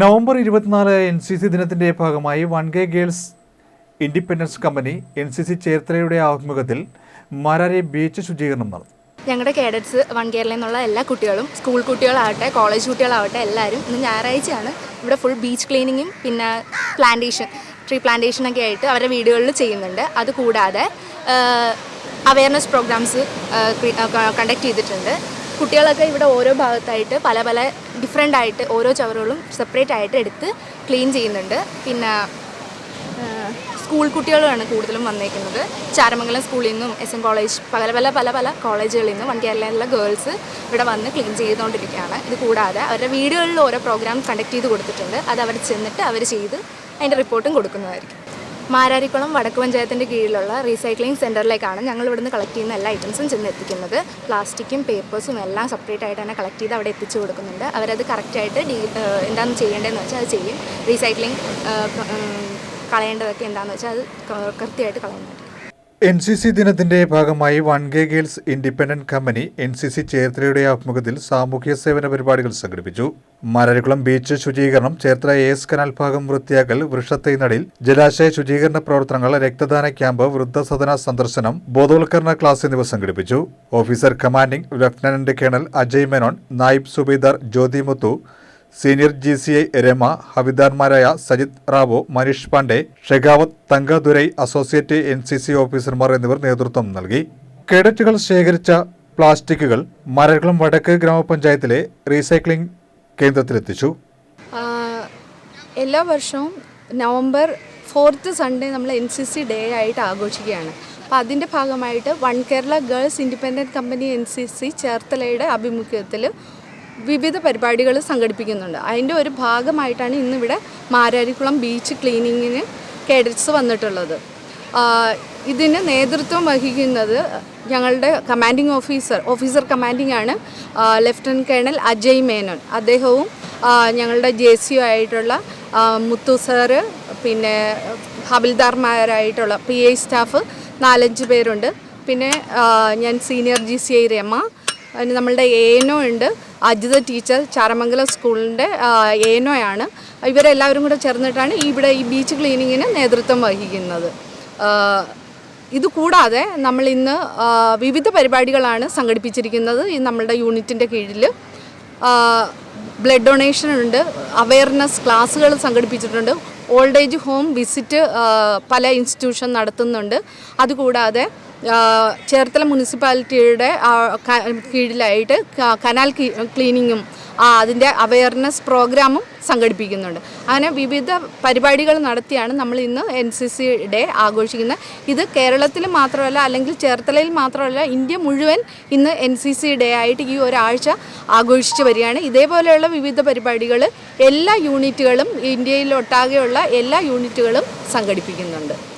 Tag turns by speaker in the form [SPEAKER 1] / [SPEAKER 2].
[SPEAKER 1] November ഇരുപത്തിനാല് N C C ദിനത്തിന്റെ ഭാഗമായി one K girls independence company N C C ചേർത്തലയുടെ ആഭിമുഖ്യത്തിൽ മാരാരെ ബീച്ച് ശുചീകരണം നടന്നു.
[SPEAKER 2] ഞങ്ങളുടെ കേഡറ്റ്സ് വൺ കേരള നിന്നുള്ള എല്ലാ കുട്ടികളും സ്കൂൾ കുട്ടികളാവട്ടെ കോളേജ് കുട്ടികളാവട്ടെ എല്ലാവരും ഇന്ന് ഞായറാഴ്ചയാണ് ഇവിടെ ഫുൾ ബീച്ച് ക്ലീനിങ്ങും പിന്നെ പ്ലാന്റേഷൻ ട്രീ പ്ലാന്റേഷനൊക്കെ ആയിട്ട് അവരുടെ വീടുകളിൽ ചെയ്യുന്നുണ്ട്. അതുകൂടാതെ അവയർനെസ് പ്രോഗ്രാംസ് കണ്ടക്ട് ചെയ്തിട്ടുണ്ട്. കുട്ടികളൊക്കെ ഇവിടെ ഓരോ ഭാഗത്തായിട്ട് പല പല ഡിഫറെന്റ് ആയിട്ട് ഓരോ ചവറുകളും സെപ്പറേറ്റ് ആയിട്ട് എടുത്ത് ക്ലീൻ ചെയ്യുന്നുണ്ട്. പിന്നെ സ്കൂൾ കുട്ടികളാണ് കൂടുതലും വന്നേക്കുന്നത്. ചാരമംഗലം സ്കൂളിൽ നിന്നും എസ് എൻ കോളേജ് പല പല പല പല കോളേജുകളിൽ നിന്നും വണ്ടി കേരളയിലുള്ള ഗേൾസ് ഇവിടെ വന്ന് ക്ലീൻ ചെയ്തുകൊണ്ടിരിക്കുകയാണ്. ഇത് കൂടാതെ അവരുടെ വീടുകളിൽ ഓരോ പ്രോഗ്രാം കണ്ടക്ട് ചെയ്ത് കൊടുത്തിട്ടുണ്ട്. അത് അവർ ചെന്നിട്ട് അവർ ചെയ്ത് അതിന്റെ റിപ്പോർട്ടും കൊടുക്കുന്നതായിരിക്കും. മാരാരിക്കുളം വടക്ക് പഞ്ചായത്തിന്റെ കീഴിലുള്ള റീസൈക്ലിംഗ് സെന്ററിലേക്കാണ് ഞങ്ങൾ ഇവിടുന്ന് കളക്ട് ചെയ്യുന്ന എല്ലാ ഐറ്റംസും ചെന്ന് എത്തിക്കുന്നത്. പ്ലാസ്റ്റിക്കും പേപ്പേഴ്സും എല്ലാം സെപ്പറേറ്റ് ആയിട്ട് തന്നെ കളക്ട് ചെയ്ത് അവിടെ എത്തിച്ചു കൊടുക്കുന്നുണ്ട്. അവരത് കറക്റ്റായിട്ട് ഡീ എന്താണ് ചെയ്യേണ്ടതെന്ന് വെച്ചാൽ അത് ചെയ്യും. റീസൈക്ലിംഗ് കളയേണ്ടതൊക്കെ എന്താണെന്ന് വെച്ചാൽ അത് കൃത്യമായിട്ട് കളയുന്നുണ്ട്
[SPEAKER 1] എൻ സി സി ദിനത്തിന്റെ ഭാഗമായി one K girls independent company N C C ചേർത്തലയുടെ ആഭിമുഖ്യത്തിൽ സാമൂഹ്യ സേവന പരിപാടികൾ സംഘടിപ്പിച്ചു. മരരിക്കുളം ബീച്ച് ശുചീകരണം ചേർത്തല എസ് കനാൽ ഭാഗം വൃത്തിയാക്കൽ വൃക്ഷത്തൈ നടിൽ ജലാശയ ശുചീകരണ പ്രവർത്തനങ്ങൾ രക്തദാന ക്യാമ്പ് വൃദ്ധസദന സന്ദർശനം ബോധവൽക്കരണ ക്ലാസ് എന്നിവ സംഘടിപ്പിച്ചു. Officer commanding lieutenant colonel Ajay Menon Naib Subedar Jyothi Muthu senior G C I Rama ഹവിദാർമാരായ Sajith Rao Manish Pandey Shekhawat Thangadurai associate N C C ഓഫീസർമാർ എന്നിവർ നേതൃത്വം നൽകി. കേഡറ്റുകൾ ശേഖരിച്ച പ്ലാസ്റ്റിക്കുകൾ മരകുളം വടക്ക് ഗ്രാമപഞ്ചായത്തിലെ റീസൈക്ലിംഗ് കേന്ദ്രത്തിലെത്തിച്ചു.
[SPEAKER 3] എല്ലാ വർഷവും നവംബർ ഫോർത്ത് സൺഡേ നമ്മൾ എൻ സി സി ഡേ ആയിട്ട് ആഘോഷിക്കുകയാണ്. അപ്പോൾ അതിന്റെ ഭാഗമായിട്ട് one Kerala girls independent company N C C ചേർത്തലയുടെ ആഭിമുഖ്യത്തിൽ വിവിധ പരിപാടികൾ സംഘടിപ്പിക്കുന്നുണ്ട്. അതിന്റെ ഒരു ഭാഗമായിട്ടാണ് ഇന്നിവിടെ മാരാരിക്കുളം ബീച്ച് ക്ലീനിങ്ങിന് കേഡറ്റ്സ് വന്നിട്ടുള്ളത്. ഇതിന് നേതൃത്വം വഹിക്കുന്നത് ഞങ്ങളുടെ കമാൻഡിംഗ് ഓഫീസർ ഓഫീസർ കമാൻഡിംഗ് ആണ് ലെഫ്റ്റനന്റ് കേണൽ അജയ് മേനോൻ. അദ്ദേഹവും ഞങ്ങളുടെ ജെ സി ആയിട്ടുള്ള മുത്തു സാറ് പിന്നെ ഹബിൽദാർമാരായിട്ടുള്ള പി ഐ സ്റ്റാഫ് നാലഞ്ച് പേരുണ്ട്. പിന്നെ ഞാൻ senior G C I Rama അതിന് നമ്മളുടെ ഏനോ ഉണ്ട്. അജിത ടീച്ചർ ചാരമംഗലം സ്കൂളിന്റെ ഏനോയാണ്. ഇവരെല്ലാവരും കൂടെ ചേർന്നിട്ടാണ് ഇവിടെ ഈ ബീച്ച് ക്ലീനിങ്ങിന് നേതൃത്വം വഹിക്കുന്നത്. ഇത് കൂടാതെ നമ്മൾ ഇന്ന് വിവിധ പരിപാടികളാണ് സംഘടിപ്പിച്ചിരിക്കുന്നത് ഈ നമ്മളുടെ യൂണിറ്റിന്റെ കീഴിൽ ബ്ലഡ് ഡൊണേഷൻ ഉണ്ട് അവയർനെസ് ക്ലാസ്സുകൾ സംഘടിപ്പിച്ചിട്ടുണ്ട്. ഓൾഡ് ഏജ് ഹോം വിസിറ്റ് പല ഇൻസ്റ്റിറ്റ്യൂഷൻ നടത്തുന്നുണ്ട്. അതുകൂടാതെ ചേർത്തല മുനിസിപ്പാലിറ്റിയുടെ കീഴിലായിട്ട് കനാൽ ക്ലീനിങ്ങും അതിന്റെ അവയർനെസ് പ്രോഗ്രാമും സംഘടിപ്പിക്കുന്നുണ്ട്. അങ്ങനെ വിവിധ പരിപാടികൾ നടത്തിയാണ് നമ്മൾ ഇന്ന് എൻ സി സി ഡേ ആഘോഷിക്കുന്നത്. ഇത് കേരളത്തിൽ മാത്രമല്ല അല്ലെങ്കിൽ ചേർത്തലയിൽ മാത്രമല്ല ഇന്ത്യ മുഴുവൻ ഇന്ന് എൻ സി സി ഡേ ആയിട്ട് ഈ ഒരാഴ്ച ആഘോഷിച്ച് വരികയാണ്. ഇതേപോലെയുള്ള വിവിധ പരിപാടികൾ എല്ലാ യൂണിറ്റുകളും ഇന്ത്യയിലൊട്ടാകെയുള്ള എല്ലാ യൂണിറ്റുകളും സംഘടിപ്പിക്കുന്നുണ്ട്.